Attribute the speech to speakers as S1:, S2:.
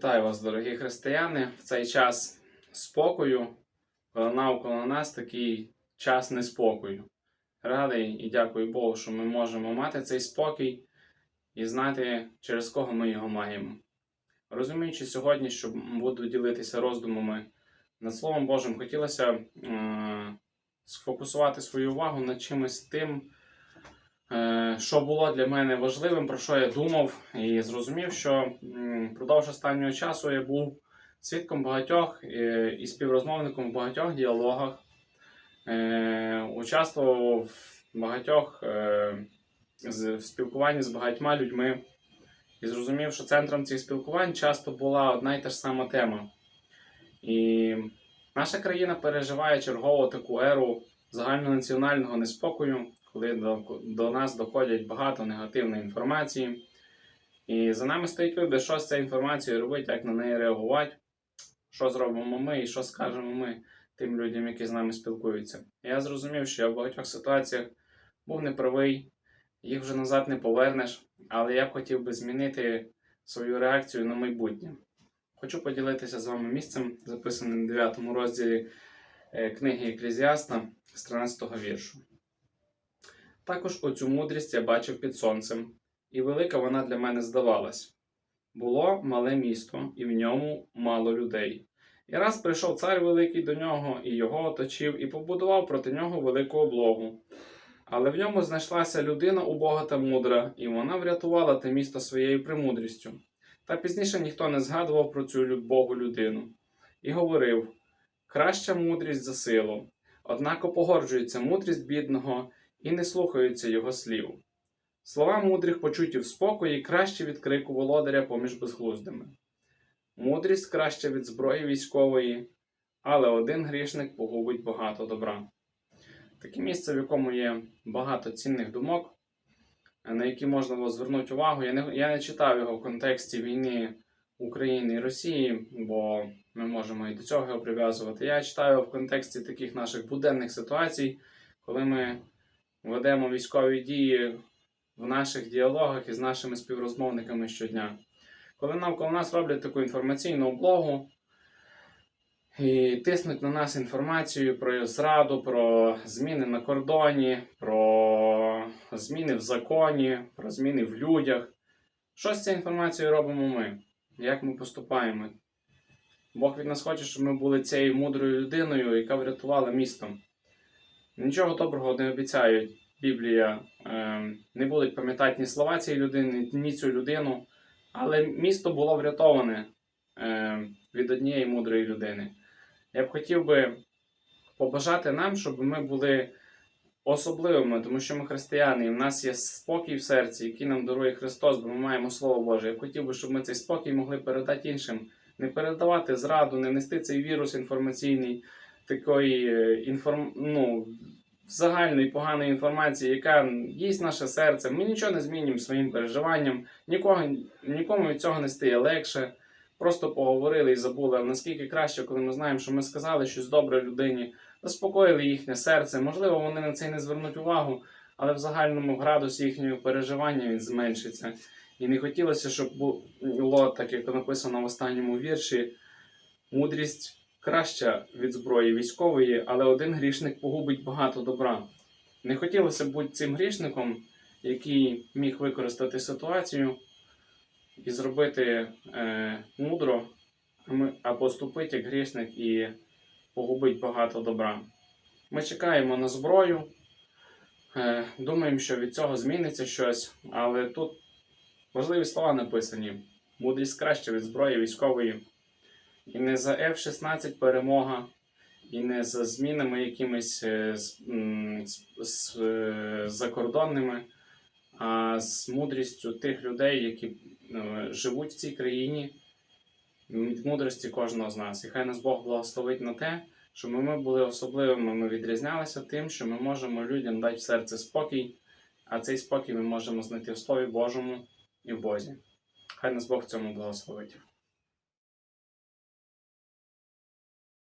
S1: Вітаю вас, дорогі християни, в цей час спокою, коли навколо нас такий час неспокою. Радий і дякую Богу, що ми можемо мати цей спокій і знати, через кого ми його маємо. Розуміючи сьогодні, що буду ділитися роздумами над Словом Божим, хотілося е- сфокусувати свою увагу над чимось тим, що було для мене важливим, про що я думав, і зрозумів, що впродовж останнього часу я був свідком багатьох е, і співрозмовником в багатьох діалогах, е, участвував в багатьох е, в спілкуванні з багатьма людьми. І зрозумів, що центром цих спілкувань часто була одна й та ж сама тема. І наша країна переживає чергову таку еру загальнонаціонального неспокою, коли до, до нас доходять багато негативної інформації. І за нами стоїть вибір, що з цією інформацією робити, як на неї реагувати, що зробимо ми і що скажемо ми тим людям, які з нами спілкуються. Я зрозумів, що я в багатьох ситуаціях був неправий, їх вже назад не повернеш, але я хотів би змінити свою реакцію на майбутнє. Хочу поділитися з вами місцем, записаним в 9 розділі е, книги Еклезіаста з 13 го віршу. Також оцю мудрість я бачив під сонцем, і велика вона для мене здавалась. Було мале місто, і в ньому мало людей. І раз прийшов цар великий до нього, і його оточив, і побудував проти нього велику облогу. Але в ньому знайшлася людина убога та мудра, і вона врятувала те місто своєю премудрістю. Та пізніше ніхто не згадував про цю лю- Богу людину. І говорив: краща мудрість за силу, однако погоджується мудрість бідного і не слухаються його слів. Слова мудрих почуті в спокої краще від крику володаря поміж безглуздими. Мудрість краще від зброї військової, але один грішник погубить багато добра. Таке місце, в якому є багато цінних думок, на які можна було звернути увагу. Я не, я не читав його в контексті війни України і Росії, бо ми можемо і до цього його прив'язувати. Я читаю його в контексті таких наших буденних ситуацій, коли ми ведемо військові дії в наших діалогах із нашими співрозмовниками щодня. Коли навколо нас роблять таку інформаційну облогу і тиснуть на нас інформацію про зраду, про зміни на кордоні, про зміни в законі, про зміни в людях. Що з цією інформацією робимо ми? Як ми поступаємо? Бог від нас хоче, щоб ми були цією мудрою людиною, яка врятувала місто. Нічого доброго не обіцяють. Біблія е, не будуть пам'ятати ні слова цієї людини, ні цю людину. Але місто було врятоване е, від однієї мудрої людини. Я б хотів би побажати нам, щоб ми були особливими, тому що ми християни, і в нас є спокій в серці, який нам дарує Христос, бо ми маємо Слово Боже. Я б хотів би, щоб ми цей спокій могли передати іншим, не передавати зраду, не нести цей вірус інформаційний, такої е, інформ... ну, загальної поганої інформації, яка їсть наше серце. Ми нічого не змінюємо своїм переживанням, нікого, нікому від цього не стає легше. Просто поговорили і забули. Наскільки краще, коли ми знаємо, що ми сказали щось добре людині, заспокоїли їхнє серце. Можливо, вони на це й не звернуть увагу, але в загальному градус їхнього переживання він зменшиться. І не хотілося, щоб було так, як написано в останньому вірші, мудрість краща від зброї військової, але один грішник погубить багато добра. Не хотілося б бути цим грішником, який міг використати ситуацію і зробити е, мудро, а поступити як грішник і погубить багато добра. Ми чекаємо на зброю, е, думаємо, що від цього зміниться щось, але тут важливі слова написані: мудрість краще від зброї військової. І не за F-16 перемога, і не за змінами якимись е, е, закордонними, а з мудрістю тих людей, які е, живуть в цій країні, від мудрості кожного з нас. І хай нас Бог благословить на те, щоб ми були особливими, ми відрізнялися тим, що ми можемо людям дати в серце спокій, а цей спокій ми можемо знайти в Слові Божому і в Бозі. Хай нас Бог в цьому благословить.